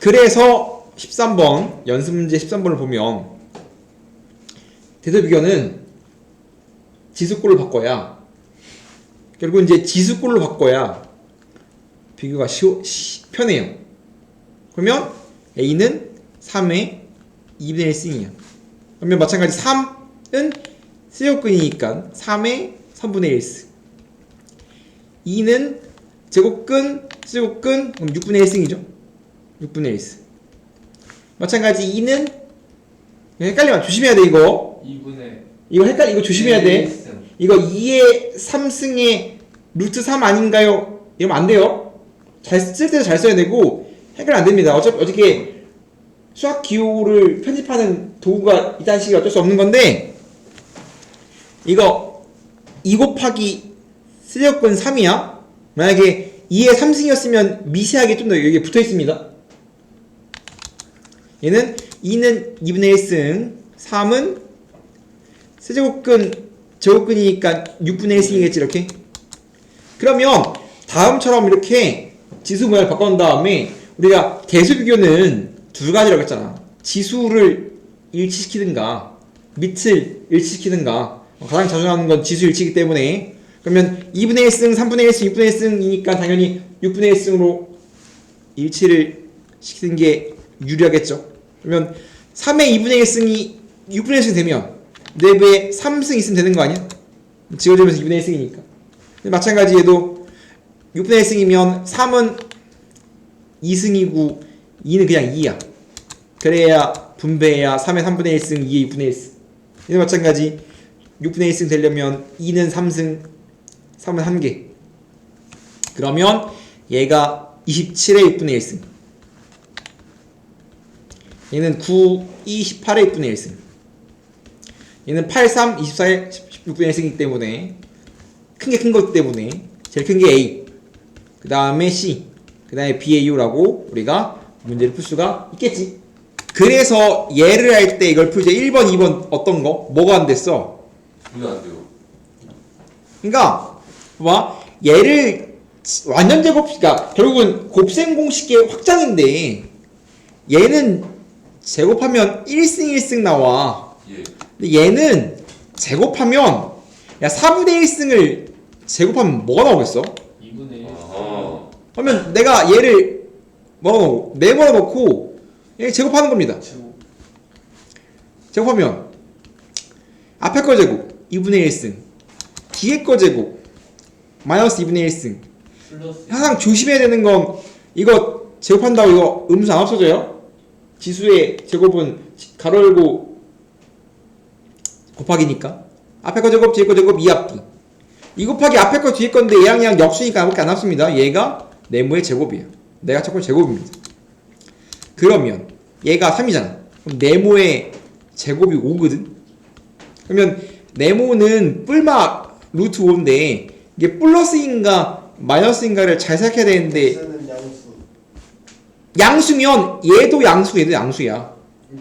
그래서 13번 연습 문제 13번을 보면 대도 비교는 지수꼴로 바꿔야 결국 이제 지수꼴로 바꿔야 비교가 쉬워, 시- 편해요. 그러면 A는 3의 2분의 1 승이야. 그러면 마찬가지 3은 세제곱근이니까 3의 3분의 1 승. 2는 제곱근, 세제곱근, 그럼 6분의 1 승이죠. 6분의 1승. 마찬가지 2는 헷갈리면 조심해야 돼 이거. 2분의 이거 헷갈리 이거 조심해야 돼. 이거 2의 3승의 루트 3 아닌가요? 이러면 안 돼요. 잘 쓸 때도 잘 써야 되고 해결 안 됩니다. 어차피 어떻게 수학 기호를 편집하는 도구가 있다는 식이 어쩔 수 없는 건데 이거 2 곱하기 세제곱근 3이야. 만약에 2의 3승이었으면 미세하게 좀 더 여기 붙어 있습니다. 얘는 2는 2분의 1승, 3은 세제곱근 제곱근이니까 6분의 1승이겠지 이렇게? 그러면 다음처럼 이렇게 지수 모양을 바꿔놓은 다음에 우리가 대수 비교는 두 가지라고 했잖아. 지수를 일치시키든가 밑을 일치시키든가 가장 자주 나오는 건 지수 일치이기 때문에. 그러면 2분의 1승, 3분의 1승, 6분의 1승이니까 당연히 6분의 1승으로 일치를 시키는 게 유리하겠죠 그러면 3의 2분의 1승이 6분의 1승 되면 4배에 3승 있으면 되는 거 아니야? 지워지면서 2분의 1승이니까. 마찬가지 얘도 6분의 1승이면 3은 2승이고 2는 그냥 2야. 그래야 분배해야 3의 3분의 1승, 2의 6분의 1승. 얘도 마찬가지 6분의 1승 되려면 2는 3승, 3은 1개. 그러면 얘가 27의 6분의 1승. 얘는 9, 2, 18의 6분의 1승. 얘는 8, 3, 24의 16분의 1승이기 때문에 큰 게 큰 거기 때문에 제일 큰 게 A 그 다음에 C 그 다음에 BAU라고 우리가 문제를 풀 수가 있겠지 그래서 얘를 할 때 이걸 풀때 1번, 2번 어떤 거? 뭐가 안 됐어? 이거 안 돼요 그러니까 봐봐 얘를 완전 제곱 그러니까 결국은 곱셈 공식의 확장인데 얘는 제곱하면 1승 1승 나와 예 근데 얘는 제곱하면 야 4분의 1승을 제곱하면 뭐가 나오겠어? 2분의 1 아하. 그러면 내가 얘를 뭐라 놓고 네모라 놓고 얘 제곱하는 겁니다. 제곱 제곱하면 앞에 거 제곱 2분의 1승 뒤에 거 제곱 마이너스 2분의 1승 플러스 항상 조심해야 되는 건 이거 제곱한다고 이거 음수 안 없어져요? 지수의 제곱은 가로 열고 곱하기니까 앞에 거 제곱 뒤에 거 제곱 2합기 2 곱하기 앞에 거 뒤에 건데 얘랑 얘랑 역수니까 아무것도 안 남습니다. 얘가 네모의 제곱이에요. 내가 찾고 제곱입니다. 그러면 얘가 3이잖아. 그럼 네모의 제곱이 5거든? 그러면 네모는 뿔마 루트 5인데 이게 플러스인가 마이너스인가를 잘 생각해야 되는데 양수. 양수면 얘도 양수 얘도 양수야.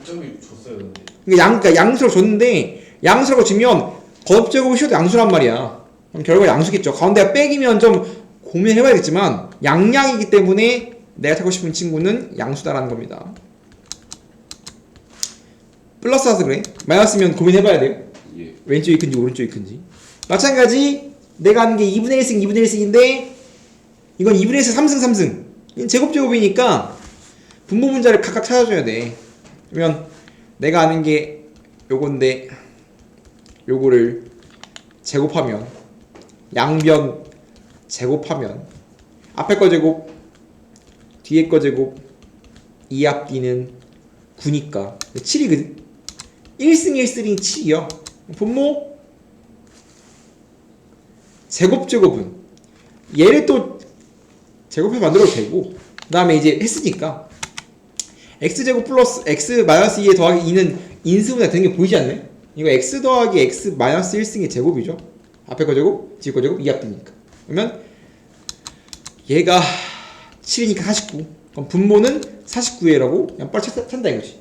줬어요 근데. 그러니까 양, 그러니까 양수를 줬는데 양수라고 주면 겉제곱을 씌워도 양수란 말이야. 그럼 결과 양수겠죠. 가운데가 백이면 좀 고민해봐야겠지만 양양이기 때문에 내가 찾고 싶은 친구는 양수다라는 겁니다. 플러스라서 그래? 마이너스면 고민해봐야 돼요? 예. 왼쪽이 큰지 오른쪽이 큰지. 마찬가지 내가 하는 게 2분의 1승 2분의 1승인데 이건 2분의 1승 3승 3승. 이건 제곱 제곱이니까 분모 분자를 각각 찾아줘야 돼. 그러면 내가 아는 게 요건데 요거를 제곱하면 양변 제곱하면 앞에 거 제곱 뒤에 거 제곱 2 앞뒤는 9니까 7이거든. 1승 1승이 7이요 분모 제곱 제곱은 얘를 또 제곱해 만들어도 되고 그 다음에 이제 했으니까 x제곱 플러스 x 마이너스 2에 더하기 2는 인수분해 되는 게 보이지 않네? 이거 x 더하기 x 마이너스 1승의 제곱이죠 앞에 거 제곱 뒤에 거 제곱 2 앞뒤니까 그러면 얘가 7이니까 49 그럼 분모는 49회라고 그냥 빨리 찾, 찾다 이거지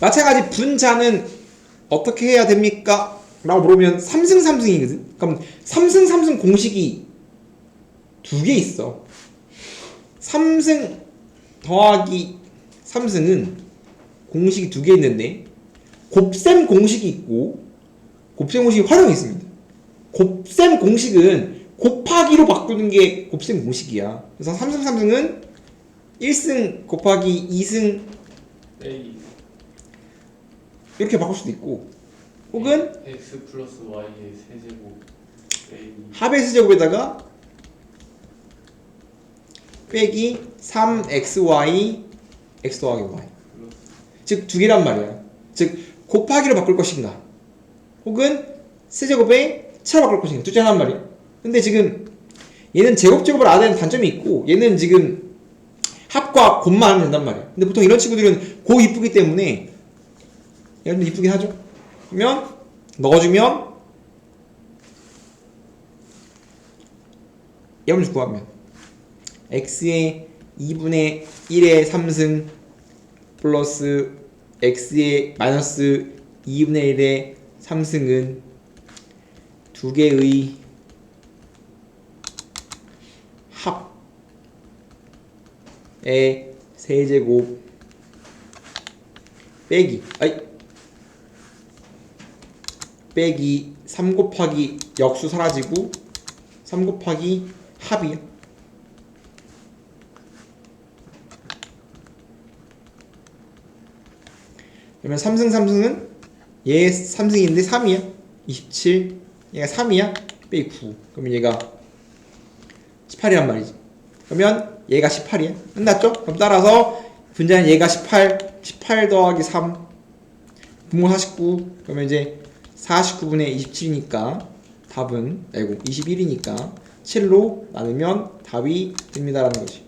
마찬가지 분자는 어떻게 해야 됩니까? 라고 물으면 3승 3승이거든. 그럼 3승 3승 공식이 두 개 있어. 3승 더하기 3승은 공식이 두 개 있는데 곱셈 공식이 있고 곱셈 공식이 활용이 있습니다. 곱셈 공식은 곱하기로 바꾸는 게 곱셈 공식이야. 그래서 3승 3승은 1승 곱하기 2승 A. 이렇게 바꿀 수도 있고 혹은 X 플러스 Y의 세제곱 A 합의 세제곱에다가 빼기 3xy x 더하기 y 즉 두 개란 말이야. 즉 곱하기로 바꿀 것인가? 혹은 세제곱에 차로 바꿀 것인가? 둘째 하나란 말이야. 근데 지금 얘는 제곱 제곱을 안 하는 단점이 있고 얘는 지금 합과 곱만 하면 된단 말이야. 근데 보통 이런 친구들은 고 이쁘기 때문에 얘는 이쁘긴 하죠 그러면 넣어주면 얘를 구하면. x의 2분의 1의 3승 플러스 x의 마이너스 2분의 1의 3승은 두 개의 합의 세제곱 빼기. 아이 빼기 3 곱하기 역수 사라지고 3 곱하기 합이야 그러면 3승 3승은 얘 3승인데 3이야. 27 얘가 3이야. 빼기 9 그러면 얘가 18이란 말이지. 그러면 얘가 18이야. 끝났죠? 그럼 따라서 분자는 얘가 18 18 더하기 3 분모 49 그러면 이제 49분의 27이니까 답은 아이고 21이니까 7로 나누면 답이 됩니다라는 거지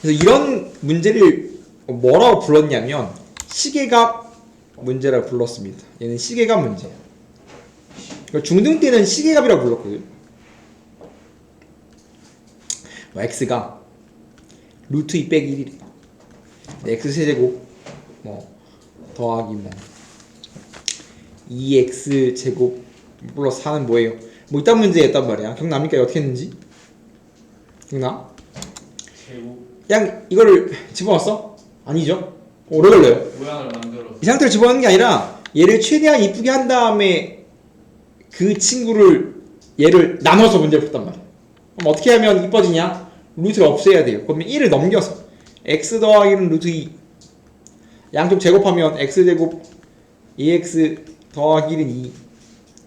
그래서 이런 문제를 뭐라고 불렀냐면 시계값 문제라고 불렀습니다. 얘는 시계값 문제야. 그러니까 중등 때는 시계값이라고 불렀거든. 뭐 x가 루트 2 빼기 1이래. x 세제곱 뭐 더하기 뭐 2x 제곱 플러스 4는 뭐예요? 뭐 이딴 문제였단 말이야. 기억납니까? 어떻게 했는지? 기억나? 제곱 그냥 이거를 집어넣었어? 아니죠? 오래 걸려요. 모양을 만들어서 이 상태로 집어넣는 게 아니라 얘를 최대한 이쁘게 한 다음에 그 친구를 얘를 나눠서 문제를 풀단 말이야. 그럼 어떻게 하면 이뻐지냐? 루트를 없애야 돼요. 그러면 1을 넘겨서 x 더하기는 루트 2 양쪽 제곱하면 x 제곱 2x 더하기 1은 2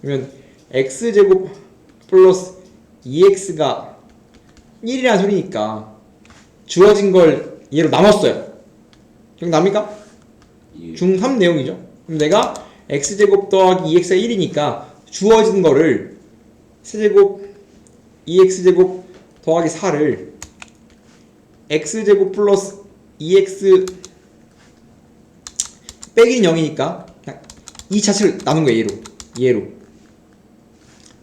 그러면 x 제곱 플러스 2x가 1이라는 소리니까 주어진 걸 얘로 나눴어요. 기억납니까? 예. 중3 내용이죠. 그럼 내가 x제곱 더하기 2x가 1이니까 주어진 거를 세제곱 2x제곱 더하기 4를 x제곱 플러스 2x 빼기는 0이니까 그냥 이 자체를 나눈 거야 얘로. 얘로.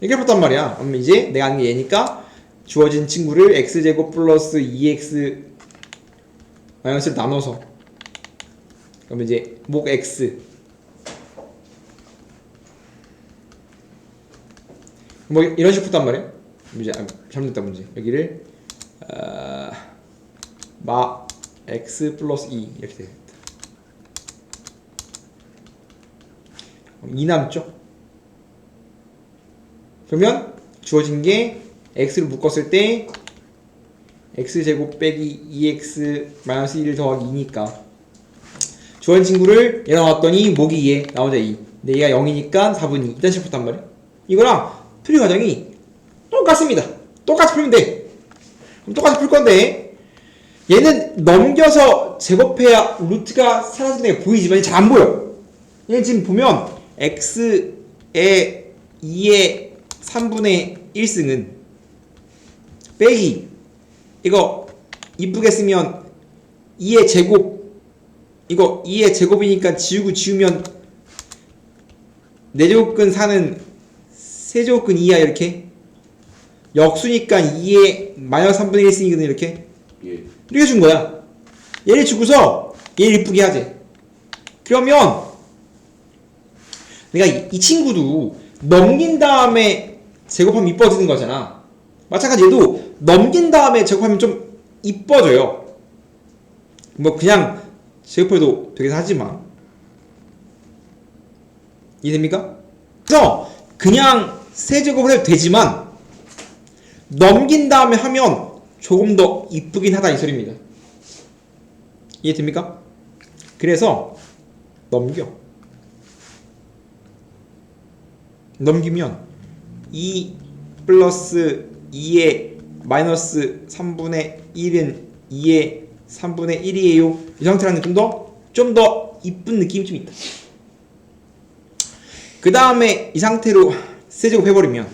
이렇게 풀었단 말이야. 그러면 이제 내가 하는 게 얘니까 주어진 친구를 x제곱 플러스 2x 마이너스를 나눠서. 그러면 이제 목 x. 뭐 이런 식으로 푼단 말이야. 이제 아, 잘못됐다 문제. 여기를 어, 마 x 플러스 2 이렇게 되 2 남죠? 그러면 주어진 게 x를 묶었을 때 x 제곱 빼기 2x 마이너스 1 더하기 2니까. 주어진 친구를 얘 나왔더니 목이 2에 나오자 2 근데 얘가 0이니까 4분의 2 이딴 식으로 단 말이야. 이거랑 풀이 과정이 똑같습니다. 똑같이 풀면 돼. 그럼 똑같이 풀 건데 얘는 넘겨서 제곱해야 루트가 사라지는 게 보이지만 잘 안 보여. 얘 지금 보면 x의 2의 3분의 1승은 빼기. 이거 이쁘게 쓰면 2의 제곱. 이거 2의 제곱이니까 지우고 지우면 4제곱근 4는 세제곱근 2야 이렇게? 역수니까 2의 마이너스 3분의 1승이거든 이렇게? 예. 이렇게 준 거야. 얘를 주고서 얘를 이쁘게 하지. 그러면 내가 이, 이 친구도 넘긴 다음에 제곱하면 이뻐지는 거잖아. 마찬가지 얘도 넘긴 다음에 제곱하면 좀 이뻐져요. 뭐 그냥 제곱해도 되긴 하지만 이해됩니까? 그래서 그냥 세제곱을 해도 되지만 넘긴 다음에 하면 조금 더 이쁘긴 하다 이 소리입니다. 이해됩니까? 그래서 넘겨. 넘기면 2 플러스 2의 마이너스 3분의 1은 2의 3분의 1이에요. 이 상태라는 좀 더, 좀 더 이쁜 느낌이 좀 있다. 그 다음에 이 상태로 세제곱 해버리면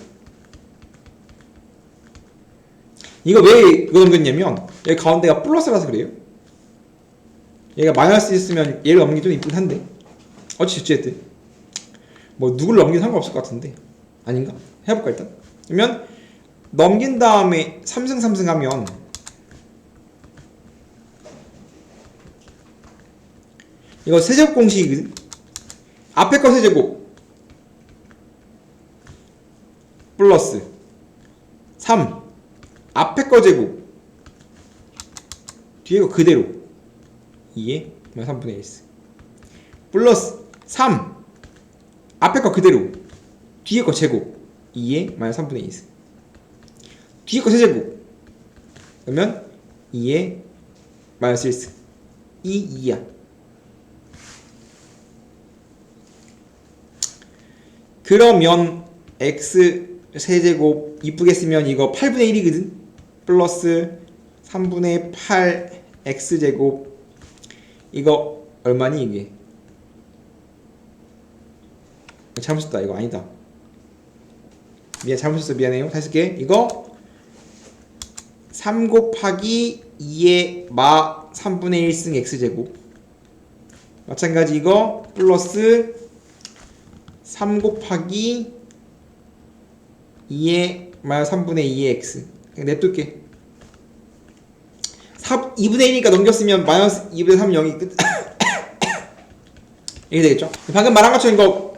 이거 왜 이거 넘겼냐면 여기 가운데가 플러스라서 그래요. 얘가 마이너스 있으면 얘를 넘기기 좀 이쁘긴 한데 어찌됐든 뭐 누굴 넘기는 상관없을 것 같은데. 아닌가? 해볼까 일단? 그러면 넘긴 다음에 3승 3승 하면 이거 세제곱 공식이거든? 앞에 거 세제곱 플러스 3 앞에 거 제곱. 뒤에 거 그대로. 2에 3분의 1 플러스 3 앞에 거 그대로. 뒤에 거 제곱. 2에 마이너스 3분의 2 뒤에 거 세제곱. 그러면 2에 마이너스 1 2, 2야. 그러면 x 세제곱 이쁘게 쓰면 이거 8분의 1이거든. 플러스 3분의 8 x제곱. 이거 얼마니 이게 잘못 썼다. 이거 아니다. 미안 잘못 썼어. 미안해요. 다시 쓸게. 이거 3 곱하기 2의 마 3분의 1승 x제곱. 마찬가지 이거 플러스 3 곱하기 2의 마이너스 3분의 2의 x. 냅둘게. 3, 2분의 1이니까 넘겼으면 마이너스 2분의 3 0이 끝. 이게 되겠죠? 방금 말한 것처럼 이거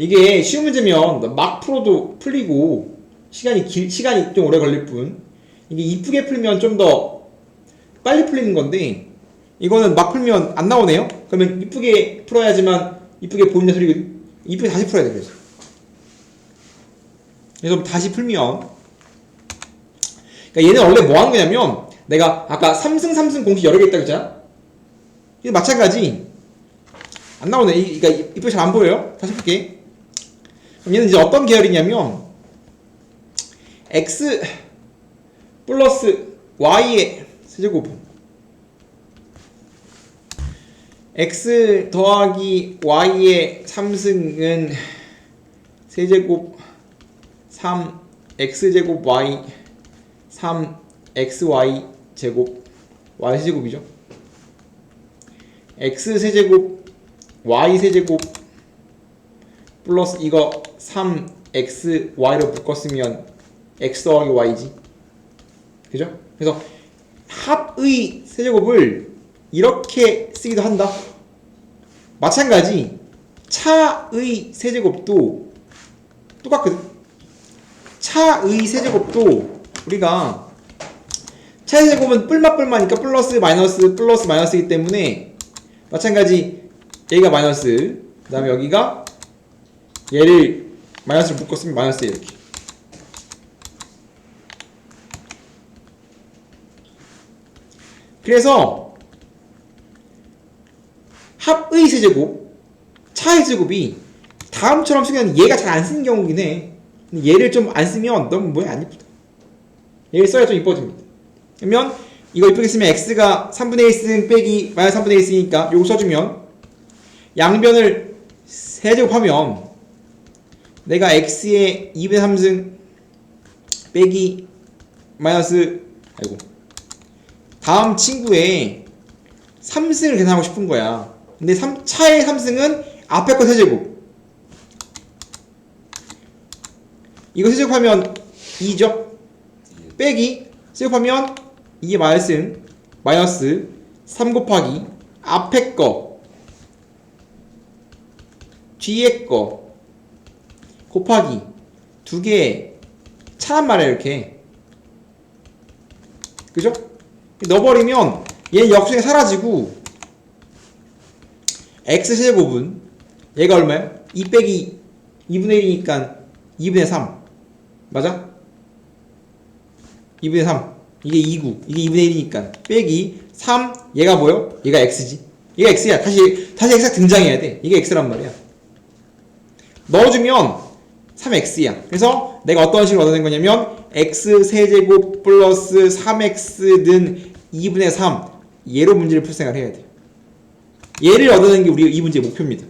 이게 쉬운 문제면 막 풀어도 풀리고 시간이 길 시간이 좀 오래 걸릴 뿐 이게 이쁘게 풀면 좀 더 빨리 풀리는 건데 이거는 막 풀면 안 나오네요. 그러면 이쁘게 풀어야지만 이쁘게 보이는 소리거든. 이쁘게 다시 풀어야 돼 그래서. 그래서 다시 풀면 그러니까 얘는 원래 뭐 하는 거냐면 내가 아까 3승 3승 공식 여러 개 있다고 했잖아. 이거 마찬가지 안 나오네. 이- 그러니까 이쁘게 잘 안 보여요. 다시 볼게. 얘는 이제 어떤 계열이냐면 x 플러스 y의 세제곱은 x 더하기 y의 3승은 세제곱 3 x제곱 y 3 xy 제곱 y 세제곱이죠. x 세제곱 y 세제곱 플러스 이거 3 x y로 묶었으면 x 더하기 y지. 그죠? 그래서 합의 세제곱을 이렇게 쓰기도 한다. 마찬가지 차의 세제곱도 똑같거든. 차의 세제곱도 우리가 차의 세제곱은 뿔마 뿔마니까 플러스 마이너스 플러스 마이너스이기 때문에 마찬가지 여기가 마이너스 그 다음에 여기가 얘를 마이너스로 묶었으면 마이너스 이렇게 그래서 합의 세제곱 차의 세제곱이 다음처럼 쓰면 얘가 잘 안 쓰는 경우긴 해. 얘를 좀 안 쓰면 너무 뭐야 안 이쁘다. 얘를 써야 좀 이뻐집니다. 그러면 이거 이쁘게 쓰면 x가 3분의 1승 빼기 마이너스 3분의 1승이니까 요거 써주면 양변을 세제곱하면 내가 x의 2분의 3승 빼기 마이너스 아이고 다음 친구의 3승을 계산하고 싶은 거야. 근데 3, 차의 3승은 앞에 거 세제곱. 이거 세제곱하면 2죠? 빼기 세제곱하면 이게 마이너스 마이너스 3 곱하기 앞에 거 뒤에 거 곱하기 두개 차란 말이야 이렇게. 그죠? 넣어버리면 얘 역수에 사라지고 x 세제곱은 얘가 얼마야? 2 빼기 2분의 1이니까 2분의 3 맞아? 2분의 3 이게 2구. 이게 2분의 1이니까 빼기 3 얘가 뭐요? 얘가 x지. 얘가 x야. 다시 다시 x가 등장해야 돼. 이게 x란 말이야. 넣어주면 3x야. 그래서 내가 어떤 식으로 얻어낸 거냐면 x 세제곱 플러스 3x는 2분의 3 얘로 문제를 풀 생각을 해야 돼. 얘를 얻어내는 게 우리 이 문제의 목표입니다.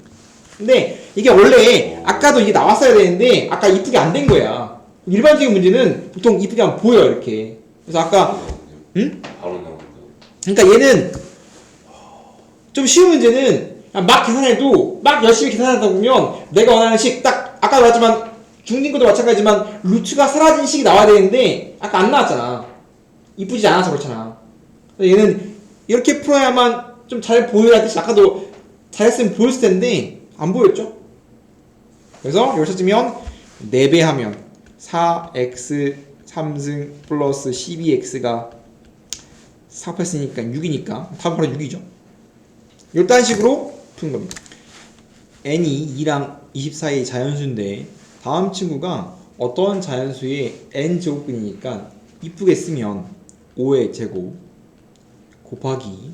근데 이게 원래 아까도 이게 나왔어야 되는데 아까 이쁘게 안 된 거야. 일반적인 문제는 보통 이쁘게 안 보여 이렇게. 그래서 아까 응? 바로 나온다. 그러니까 얘는 좀 쉬운 문제는 막 계산해도 막 열심히 계산하다 보면 내가 원하는 식 딱 아까 말했지만 중딩 것도 마찬가지지만 루트가 사라진 식이 나와야 되는데 아까 안 나왔잖아 이쁘지 않아서 그렇잖아 얘는 이렇게 풀어야만 좀 잘 보여야 듯이 아까도 잘했으면 보였을 텐데 안 보였죠 그래서 이걸 찾으면 4배 하면 4x 3승 플러스 12x가 4 뺐으니까 6이니까 답은 바로 6이죠. 이딴 식으로 푸는 겁니다. n이 2랑 24의 자연수인데 다음 친구가 어떤 자연수의 n 제곱근이니까 이쁘게 쓰면 5의 제곱 곱하기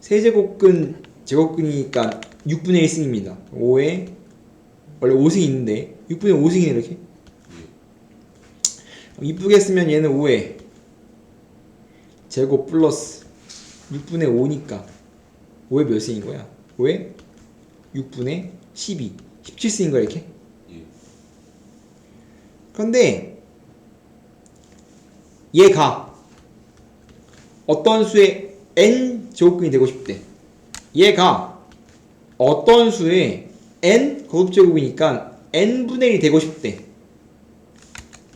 세제곱근 제곱근이니까 6분의 1승입니다. 5의 원래 5승이 있는데 6분의 5승이네 이렇게 이쁘게 쓰면 얘는 5의 제곱 플러스 6분의 5니까 5의 몇 승인 거야? 5의 6분의 12 17승인 거야 이렇게 예. 그런데 얘가 어떤 수의 n 제곱근이 되고 싶대? 얘가 어떤 수의 n 거듭제곱이니까 n분의 1이 되고 싶대.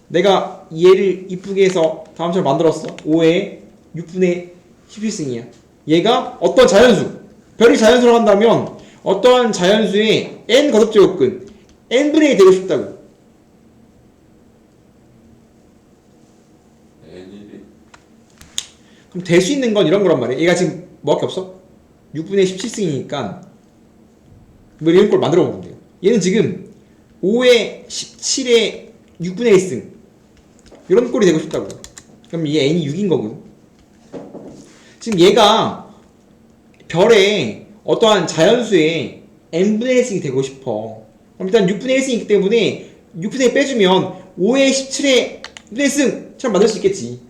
내가 얘를 이쁘게 해서 다음처럼 만들었어. 5의 6분의 17승이야. 얘가 어떤 자연수 별이 자연수로 한다면 어떠한 자연수의 n 거듭제곱근 n분의 1이 되고 싶다고 N이 그럼 될 수 있는 건 이런 거란 말이야 얘가 지금 뭐밖에 없어? 6분의 17승이니까 뭐 이런 걸 만들어 보면 돼요. 얘는 지금 5의 17의 6분의 1승. 이런 꼴이 되고 싶다고 그럼 얘 n이 6인 거거든 지금 얘가 별에 어떠한 자연수의 n분의 1승이 되고 싶어. 그럼 일단 6분의 1승이기 때문에 6분의 1 빼주면 5의 17의 6분의 1승처럼 만들 수 있겠지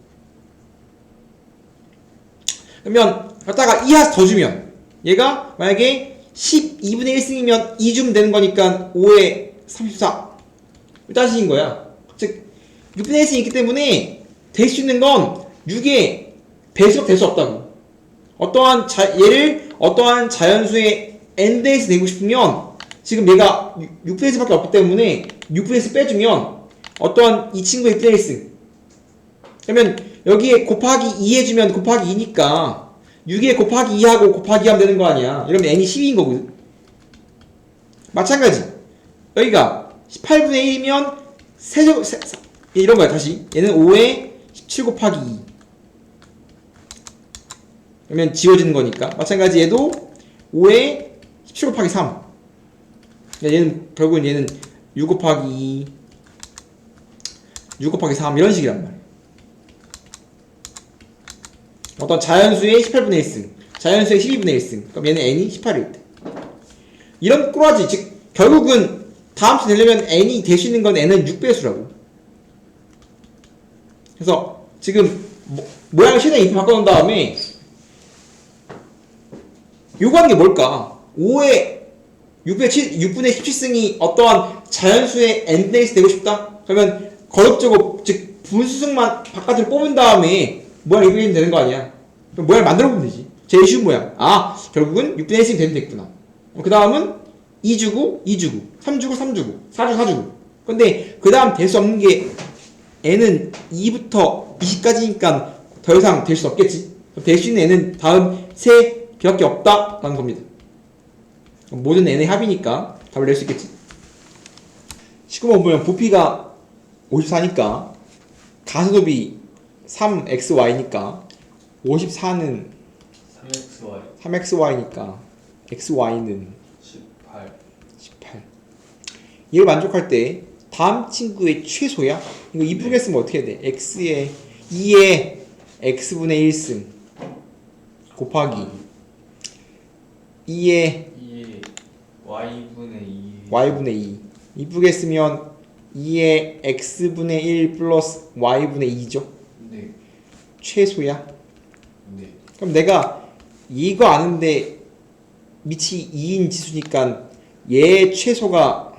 그러면 갖다가 2하수 더 주면 얘가 만약에 12분의 1승이면 2 주면 되는 거니까 5에 34 따시인 거야. 즉 6분의 1승이 있기 때문에 될 수 있는 건 6의 배수가 될 수 없다고 어떠한 자, 얘를 어떠한 자연수의 1이 되고 싶으면 지금 얘가 6분의 1밖에 없기 때문에 6분의 1 빼주면 어떠한 이 친구의 6분의 1승. 그러면 여기에 곱하기 2 해주면 곱하기 2니까 6에 곱하기 2하고 곱하기 하면 되는 거 아니야. 이러면 n이 12인 거거든 마찬가지. 여기가 18분의 1이면 세제곱 세, 세- 이런 거야 다시. 얘는 5에 17 곱하기 2 그러면 지워지는 거니까. 마찬가지 얘도 5에 17 곱하기 3 그러니까 얘는 결국은 얘는 6 곱하기 2 6 곱하기 3 이런 식이란 말이야 어떤 자연수의 18분의 1승, 자연수의 12분의 1승. 그럼 얘는 n이 18일 때. 이런 꼬라지, 즉 결국은 다음 수 되려면 n이 될 수 있는 건 n은 6배수라고. 그래서 지금 모, 모양을 최대한 이렇게 바꿔놓은 다음에 요구하는 게 뭘까? 5의 6분의, 7, 6분의 17승이 어떠한 자연수의 n분의 1이 되고 싶다? 그러면 거듭제곱, 즉 분수승만 바깥으로 뽑은 다음에 모양 이렇게 되면 되는 거 아니야? 그럼 모양 만들어 보면 되지. 제일 쉬운 모양. 아, 결국은 6분의 1승이 되면 됐구나. 그 다음은 2 주고, 2 주고, 3 주고, 3 주고, 4 주고, 4 주고. 근데 그 다음 될 수 없는 게 n은 2부터 20까지니까 더 이상 될 수 없겠지. 될 수 있는 n은 다음 세 개밖에 없다라는 겁니다. 모든 n의 합이니까 답을 낼 수 있겠지. 19번 보면 부피가 54니까 가소높이 3xy니까 54는 3xy 3xy니까 xy는 18 18 얘를 만족할 때 다음 친구의 최소야? 이거 이쁘게 쓰면 어떻게 돼? x의 2의 x분의 1승 곱하기 2의 2의 y분의 2 y분의 2 이쁘게 쓰면 2의 x분의 1 플러스 y분의 2죠? 네, 최소야. 네, 그럼 내가 이거 아는데 밑이 2인 지수니까 얘 최소가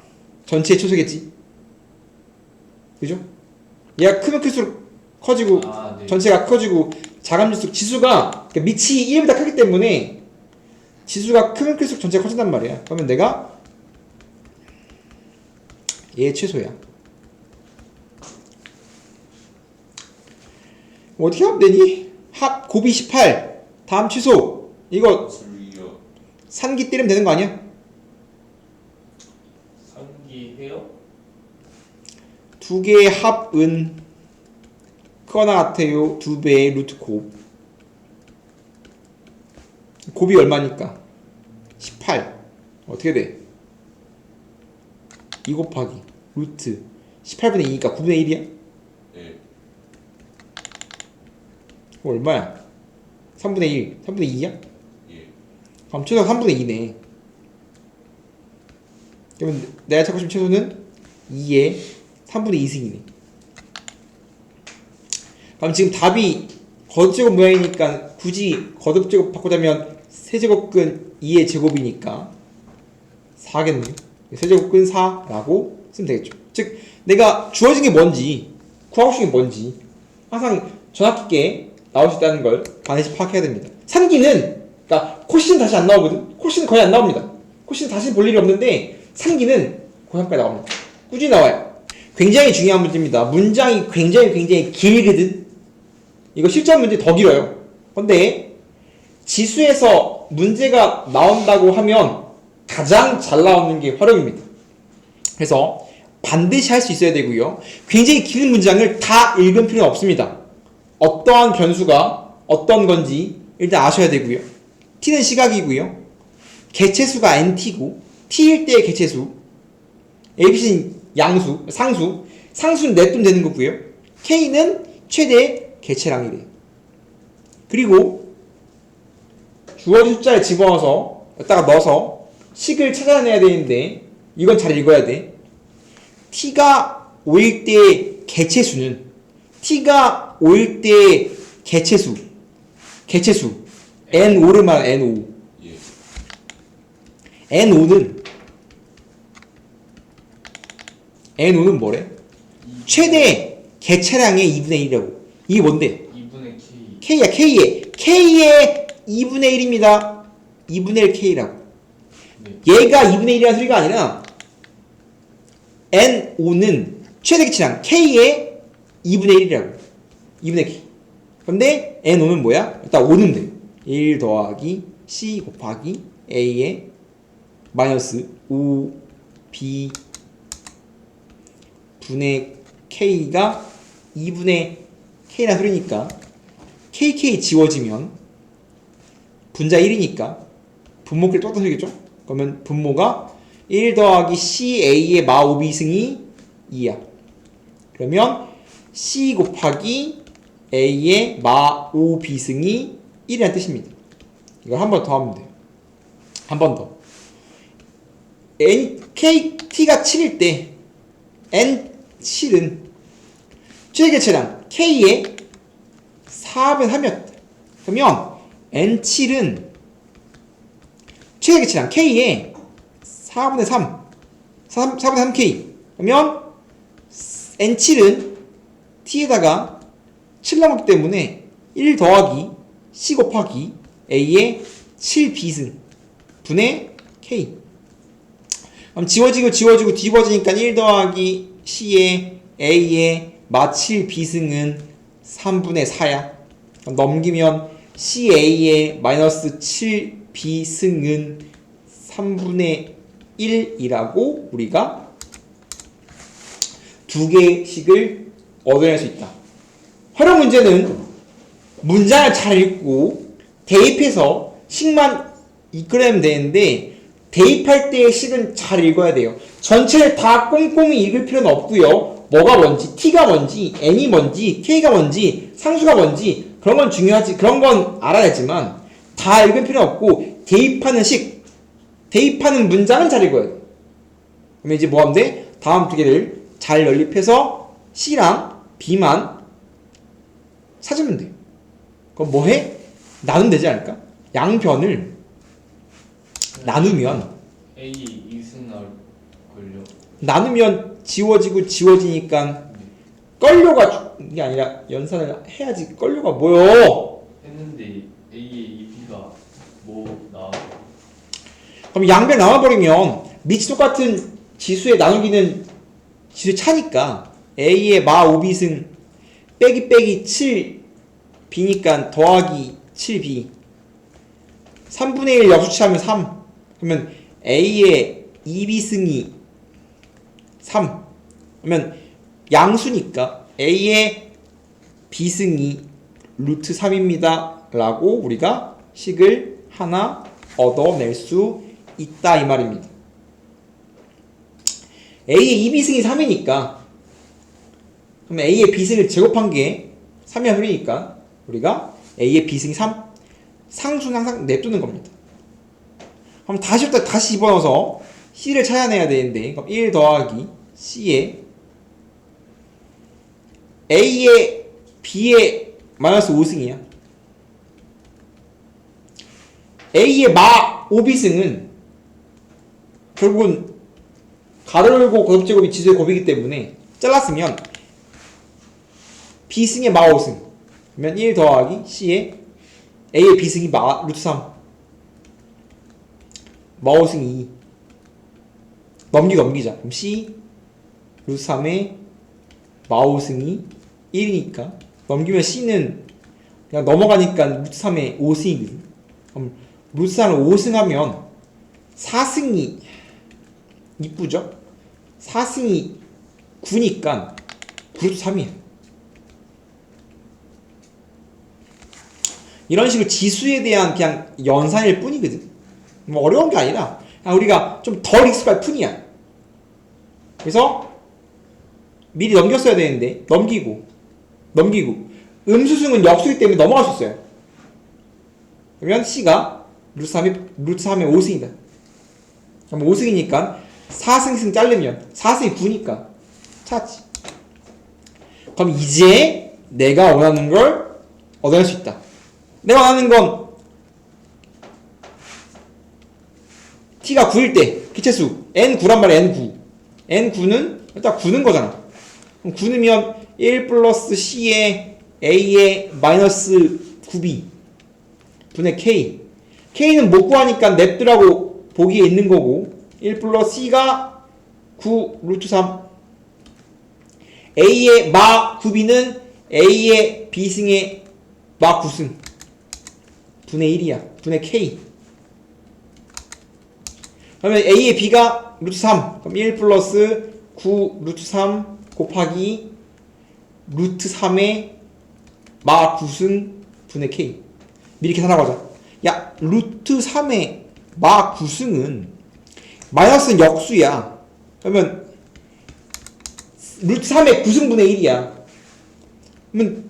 전체의 최소겠지. 그죠? 얘가 크면 클수록 커지고 아, 네. 전체가 커지고 작아질수록 지수가 그러니까 밑이 1보다 크기 때문에 지수가 크면 클수록 전체가 커진단 말이야. 그러면 내가 얘 최소야 어떻게 하면 되니? 합 곱이 18 다음 취소 이거. 산기 때리면 되는 거 아니야? 상기해요? 두 개의 합은 크거나 같아요 두 배의 루트 곱 곱이 얼마니까? 18 어떻게 돼? 2 곱하기 루트 18분의 2니까 9분의 1이야? 예. 그럼 얼마야? 3분의 1 3분의 2야? 예. 그럼 최소 3분의 2네 그러면 내가 찾고 싶은 최소는 2의 3분의 2승이네 그럼 지금 답이 거듭제곱 모양이니까 굳이 거듭제곱 바꾸자면 세제곱근 2의 제곱이니까 4겠네요 세제곱근 4라고 쓰면 되겠죠 즉 내가 주어진 게 뭔지 구하고 싶은 게 뭔지 항상 정확하게 나올 수 있다는 걸 반드시 파악해야 됩니다. 산기는 그러니까 코시는 다시 안 나오거든? 코시는 거의 안 나옵니다. 코시는 다시 볼 일이 없는데 산기는 고3까지 나옵니다. 꾸준히 나와요. 굉장히 중요한 문제입니다. 문장이 굉장히 굉장히 길거든? 이거 실전 문제 더 길어요. 근데 지수에서 문제가 나온다고 하면 가장 잘 나오는 게 활용입니다. 그래서 반드시 할 수 있어야 되고요. 굉장히 긴 문장을 다 읽은 필요는 없습니다 어떠한 변수가 어떤 건지 일단 아셔야 되고요. T는 시각이고요. 개체수가 nt고 t일 때의 개체수 abc는 양수 상수 상수는 냅두면 되는 거고요. K는 최대 개체량이래요. 그리고 주어진 숫자를 집어넣어서 여기다가 넣어서 식을 찾아내야 되는데 이건 잘 읽어야 돼. T가 5일 때의 개체수는 t가 5일 때의 개체수. 개체수. N5를 말하는 n5 예. n5는? N5는 뭐래? 최대 개체량의 2분의 1이라고. 이게 뭔데? 2분의 k. K야 k의 k의 2분의 1입니다. 2분의 1 k라고. 네, 얘가 2분의 1이라는 소리가 아니라 N5는 최대 개체량 K의 2분의 1이라고 2분의 K 근데 N5는 뭐야? 일단 5는 돼. 1 더하기 C 곱하기 A의 마이너스 5 B 분의 K가 2분의 K라는 소리니까 KK 지워지면 분자 1이니까 분모끼리 똑같은 소리겠죠? 그러면 분모가 1 더하기 CA의 마 5비승이 2야. 그러면 C 곱하기 A의 마 5비승이 1이라는 뜻입니다. 이걸 한 번 더 하면 돼요. 한 번 더. N, K, T가 7일 때 N 7은 최대개체량 K의 4분의 3이었다. 그러면 N 7은 최대개체량 K의 4분의 3, 3 4분의 3K. 그러면 N7은 T에다가 7 남았기 때문에 1 더하기 C 곱하기 A의 7B승 분의 K. 그럼 지워지고 지워지고 뒤집어지니까 1 더하기 C의 A의 마 7B승은 3분의 4야. 그럼 넘기면 CA의 마이너스 7B승은 3분의 1이라고 우리가 두 개씩을 얻어낼 수 있다. 활용 문제는 문장을 잘 읽고 대입해서 식만 이끌어내면 되는데 대입할 때의 식은 잘 읽어야 돼요. 전체를 다 꼼꼼히 읽을 필요는 없고요. 뭐가 뭔지, t가 뭔지, n이 뭔지, k가 뭔지, 상수가 뭔지 그런 건 중요하지. 그런 건 알아야지만 다 읽을 필요 없고 대입하는 식, 대입하는 문장은 잘 읽어야 돼. 그러면 이제 뭐 하면 돼? 다음 두 개를 잘 연립해서 C랑 B만 찾으면 돼. 그럼 뭐 해? 나누면 되지 않을까? 양변을 나누면 A 이승 나올 걸요. 나누면 지워지고 지워지니까 걸려가 죽는 게 아니라 연산을 해야지 걸려가 뭐요? 했는데 A의 EP가 뭐 나. 그럼 양변 나눠버리면 밑이 똑같은 지수의 나누기는 지수 차니까 A의 마 5비승. 빼기 빼기 7B니까 더하기 7B 3분의 1 역수치하면 3 그러면 A의 2비승이 3 그러면 양수니까 A의 B승이 루트 3입니다. 라고 우리가 식을 하나 얻어낼 수 있다 이 말입니다. A의 2비승이 3이니까 그럼 A의 B승을 제곱한 게 3이 하늘이니까 우리가 A의 B승이 3 상수는 항상 냅두는 겁니다. 그럼 다시 다시 집어넣어서 C를 찾아내야 되는데 그럼 1 더하기 C에 A의 B의 마이너스 5승이야. A의 마 5비승은 결국은 가로 열고 곱제곱이 지수의 곱이기 때문에 잘랐으면 B승의 마 5승 그러면 1 더하기 C의 A의 B승이 마 루트 3마 5승 2 넘기 넘기자 그럼 C 루트 3의 마 5승이 1이니까 넘기면 C는 그냥 넘어가니까 루트 3의 5승이거든 그럼 루트 3을 5승 하면 4승이 이쁘죠? 4승이 9니까 9루트 3이야. 이런 식으로 지수에 대한 그냥 연산일 뿐이거든. 뭐 어려운 게 아니라 그냥 우리가 좀 덜 익숙할 뿐이야. 그래서 미리 넘겼어야 되는데 넘기고 넘기고 음수승은 역수이기 때문에 넘어갈 수 있어요. 그러면 C가 루트 3의 루트 3의 5승이다. 그럼 5승이니까 4승 승 자르면 4승이 9니까 찾지. 그럼 이제 내가 원하는 걸 얻어낼 수 있다. 내가 원하는 건 t가 9일 때 기체수. N9란 말이야 n9 n9는 일단 9는 거잖아. 그럼 9면 1 플러스 c의 a의 마이너스 9b 분의 k. K는 못 구하니까 냅두라고 보기에 있는 거고 1 플러스 c가 9 루트 3 a의 마 9b는 a의 b승의 마 9승 분의 1이야. 분의 k. 그러면 a의 b가 루트 3 그럼 1 플러스 9 루트 3 곱하기 루트 3의 마 9승 분의 k. 미리 계산하고자. 야 루트 3의 마 9승은 마이너스는 역수야. 그러면 루트 3의 9승분의 1이야. 그러면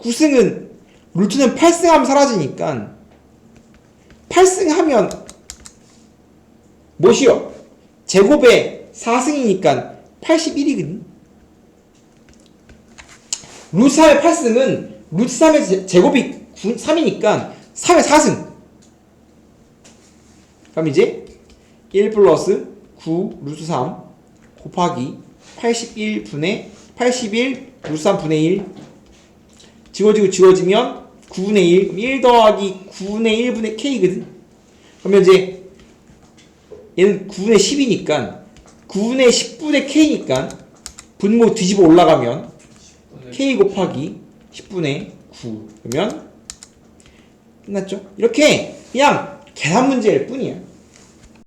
9승은 루트는 8승하면 사라지니까 8승하면 뭐시여 제곱에 4승이니까 81이거든. 루트 3의 8승은 루트 3의 제곱이 3이니까 3의 4승. 그럼 이제 1 플러스 9 루트 3 곱하기 81분의 81 루트 3 분의 1 지워지고 지워지면 9분의 1 그럼 1 더하기 9분의 1분의 k거든. 그러면 이제 얘는 9분의 10이니까 9분의 10분의 k니까 분모 뒤집어 올라가면 k 곱하기 10분의 9 그러면 끝났죠? 이렇게 그냥 계산 문제일 뿐이야